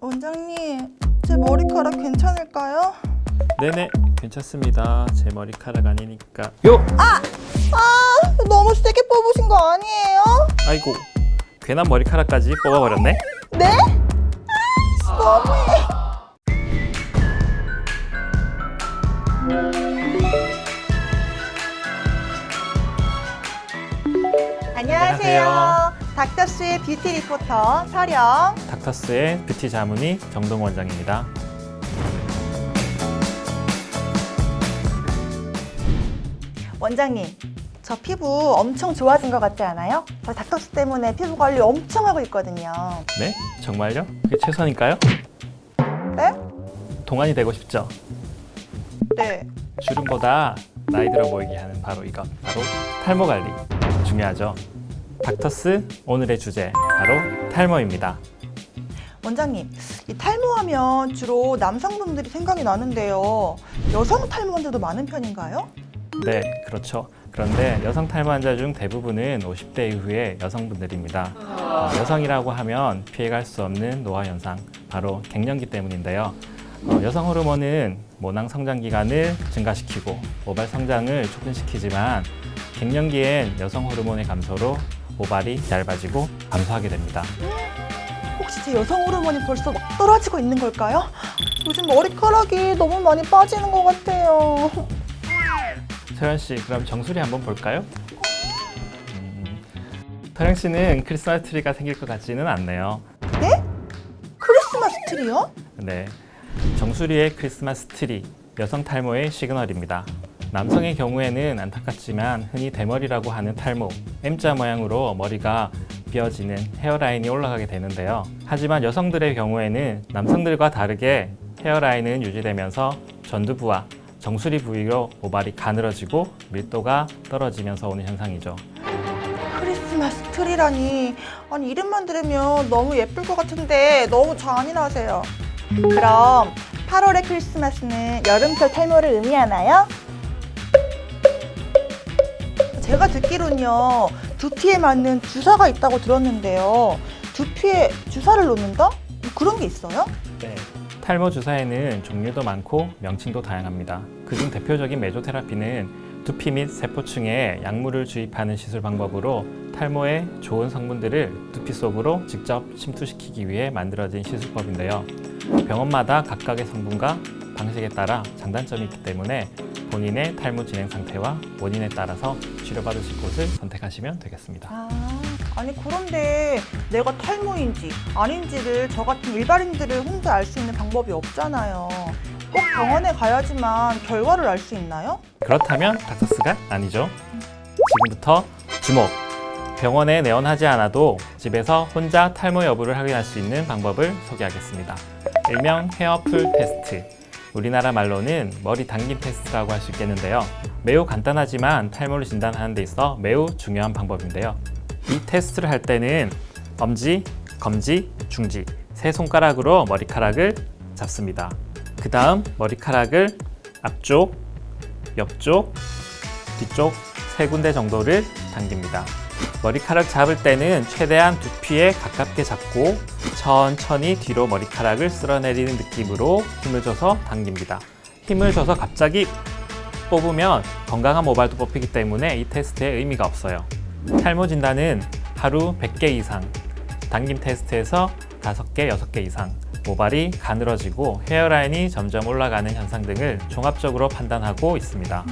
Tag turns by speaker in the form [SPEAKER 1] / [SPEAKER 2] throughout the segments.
[SPEAKER 1] 원장님, 제 머리카락 괜찮을까요?
[SPEAKER 2] 네네 괜찮습니다 제 머리카락 아니니까 요!
[SPEAKER 1] 아, 너무 세게 뽑으신 거 아니에요?
[SPEAKER 2] 아이고 괜한 머리카락까지 뽑아버렸네
[SPEAKER 1] 네? 너무해. 안녕하세요.
[SPEAKER 2] 안녕하세요.
[SPEAKER 1] 닥터스의 뷰티 리포터 서령.
[SPEAKER 2] 닥터스의 뷰티 자문의 정동 원장입니다
[SPEAKER 1] 원장님, 저 피부 엄청 좋아진 것 같지 않아요? 저 닥터스 때문에 피부 관리 엄청 하고 있거든요.
[SPEAKER 2] 네? 정말요? 그게 최선일까요?
[SPEAKER 1] 네?
[SPEAKER 2] 동안이 되고 싶죠?
[SPEAKER 1] 네.
[SPEAKER 2] 주름보다 나이 들어 보이게 하는 바로 이것 바로 탈모 관리 중요하죠 닥터스 오늘의 주제 바로 탈모입니다
[SPEAKER 1] 원장님, 이 탈모하면 주로 남성분들이 생각이 나는데요. 여성 탈모 환자도 많은 편인가요?
[SPEAKER 2] 네 그렇죠 그런데 여성 탈모 환자 중 대부분은 50대 이후의 여성분들입니다 어, 여성이라고 하면 피해갈 수 없는 노화 현상 바로 갱년기 때문인데요 어, 여성 호르몬은 모낭 성장 기간을 증가시키고 모발 성장을 촉진시키지만 갱년기엔 여성 호르몬의 감소로 모발이 얇아지고 감소하게 됩니다.
[SPEAKER 1] 혹시 제 여성 호르몬이 벌써 막 떨어지고 있는 걸까요? 요즘 머리카락이 너무 많이 빠지는 것 같아요.
[SPEAKER 2] 서현 씨, 그럼 정수리 한번 볼까요? 음, 서영 씨는 크리스마스 트리가 생길 것 같지는 않네요.
[SPEAKER 1] 네? 크리스마스 트리요?
[SPEAKER 2] 네, 정수리의 크리스마스 트리, 여성 탈모의 시그널입니다. 남성의 경우에는 안타깝지만 흔히 대머리라고 하는 탈모, M자 모양으로 머리가 삐어지는 헤어라인이 올라가게 되는데요. 하지만 여성들의 경우에는 남성들과 다르게 헤어라인은 유지되면서 전두부와 정수리 부위로 모발이 가늘어지고 밀도가 떨어지면서 오는 현상이죠.
[SPEAKER 1] 크리스마스 트리라니. 아니, 이름만 들으면 너무 예쁠 것 같은데 너무 잔인하세요. 그럼 8월의 크리스마스는 여름철 탈모를 의미하나요? 제가 듣기로는요, 두피에 맞는 주사가 있다고 들었는데요. 두피에 주사를 놓는다? 그런 게 있어요?
[SPEAKER 2] 네. 탈모 주사에는 종류도 많고 명칭도 다양합니다. 그중 대표적인 메조테라피는 두피 및 세포층에 약물을 주입하는 시술 방법으로 탈모에 좋은 성분들을 두피 속으로 직접 침투시키기 위해 만들어진 시술법인데요. 병원마다 각각의 성분과 방식에 따라 장단점이 있기 때문에 본인의 탈모 진행 상태와 원인에 따라서 치료받으실 곳을 선택하시면 되겠습니다.
[SPEAKER 1] 아, 아니 그런데 내가 탈모인지 아닌지를 저 같은 일반인들을 혼자 알 수 있는 방법이 없잖아요. 꼭 병원에 가야지만 결과를 알 수 있나요?
[SPEAKER 2] 그렇다면 닥터스가 아니죠. 지금부터 주목! 병원에 내원하지 않아도 집에서 혼자 탈모 여부를 확인할 수 있는 방법을 소개하겠습니다. 일명 헤어풀 테스트. 우리나라 말로는 머리 당김 테스트라고 할 수 있겠는데요. 매우 간단하지만 탈모를 진단하는 데 있어 매우 중요한 방법인데요. 이 테스트를 할 때는 엄지, 검지, 중지 세 손가락으로 머리카락을 잡습니다. 그 다음 머리카락을 앞쪽, 옆쪽, 뒤쪽 세 군데 정도를 당깁니다. 머리카락 잡을 때는 최대한 두피에 가깝게 잡고 천천히 뒤로 머리카락을 쓸어내리는 느낌으로 힘을 줘서 당깁니다. 힘을 줘서 갑자기 뽑으면 건강한 모발도 뽑히기 때문에 이 테스트에 의미가 없어요. 탈모 진단은 하루 100개 이상, 당김 테스트에서 5개, 6개 이상, 모발이 가늘어지고 헤어라인이 점점 올라가는 현상 등을 종합적으로 판단하고 있습니다.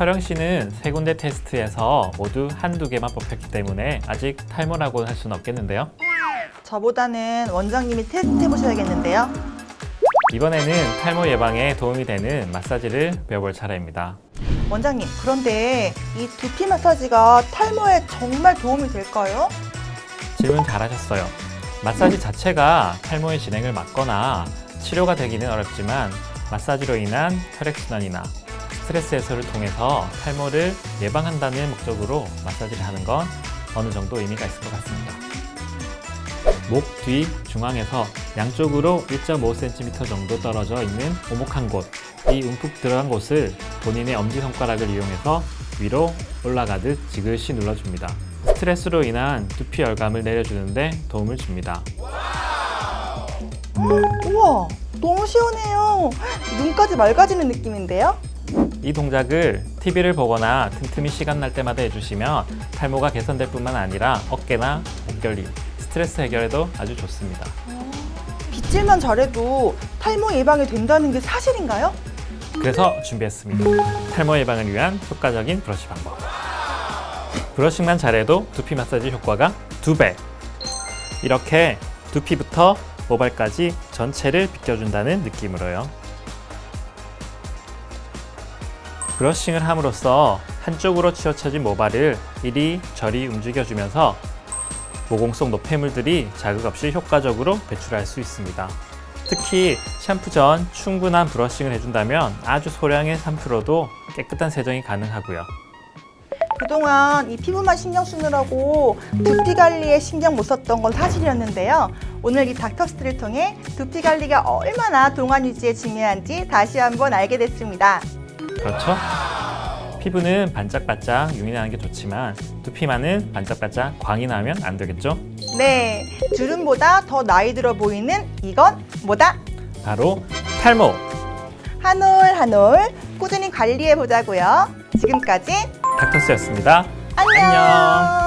[SPEAKER 2] 서령 씨는 세 군데 테스트에서 모두 한두 개만 뽑혔기 때문에 아직 탈모라고는 할 수는 없겠는데요.
[SPEAKER 1] 저보다는 원장님이 테스트 해보셔야겠는데요.
[SPEAKER 2] 이번에는 탈모 예방에 도움이 되는 마사지를 배워볼 차례입니다.
[SPEAKER 1] 원장님, 그런데 이 두피 마사지가 탈모에 정말 도움이 될까요?
[SPEAKER 2] 질문 잘하셨어요. 마사지 자체가 탈모의 진행을 막거나 치료가 되기는 어렵지만 마사지로 인한 혈액순환이나 스트레스 해소를 통해서 탈모를 예방한다는 목적으로 마사지를 하는 건 어느 정도 의미가 있을 것 같습니다. 목 뒤 중앙에서 양쪽으로 1.5cm 정도 떨어져 있는 오목한 곳, 이 움푹 들어간 곳을 본인의 엄지손가락을 이용해서 위로 올라가듯 지그시 눌러줍니다. 스트레스로 인한 두피 열감을 내려주는데 도움을 줍니다.
[SPEAKER 1] 우와, 너무 시원해요. 눈까지 맑아지는 느낌인데요?
[SPEAKER 2] 이 동작을 TV를 보거나 틈틈이 시간 날 때마다 해주시면 탈모가 개선될 뿐만 아니라 어깨나 목결림, 스트레스 해결에도 아주 좋습니다.
[SPEAKER 1] 빗질만 잘해도 탈모 예방이 된다는 게 사실인가요?
[SPEAKER 2] 그래서 준비했습니다. 탈모 예방을 위한 효과적인 브러쉬 방법. 브러싱만 잘해도 두피 마사지 효과가 두 배. 이렇게 두피부터 모발까지 전체를 비껴준다는 느낌으로요. 브러싱을 함으로써 한쪽으로 치우쳐진 모발을 이리 저리 움직여주면서 모공 속 노폐물들이 자극 없이 효과적으로 배출할 수 있습니다. 특히 샴푸 전 충분한 브러싱을 해준다면 아주 소량의 샴푸로도 깨끗한 세정이 가능하고요.
[SPEAKER 1] 그동안 이 피부만 신경 쓰느라고 두피 관리에 신경 못 썼던 건 사실이었는데요. 오늘 이 닥터스트를 통해 두피 관리가 얼마나 동안 유지에 중요한지 다시 한번 알게 됐습니다.
[SPEAKER 2] 그렇죠? 피부는 반짝반짝 윤이 나는 게 좋지만 두피만은 반짝반짝 광이 나면 안 되겠죠?
[SPEAKER 1] 네, 주름보다 더 나이 들어 보이는 이건 뭐다?
[SPEAKER 2] 바로 탈모!
[SPEAKER 1] 한 올 한 올 꾸준히 관리해 보자고요. 지금까지
[SPEAKER 2] 닥터스였습니다.
[SPEAKER 1] 안녕.
[SPEAKER 2] 안녕.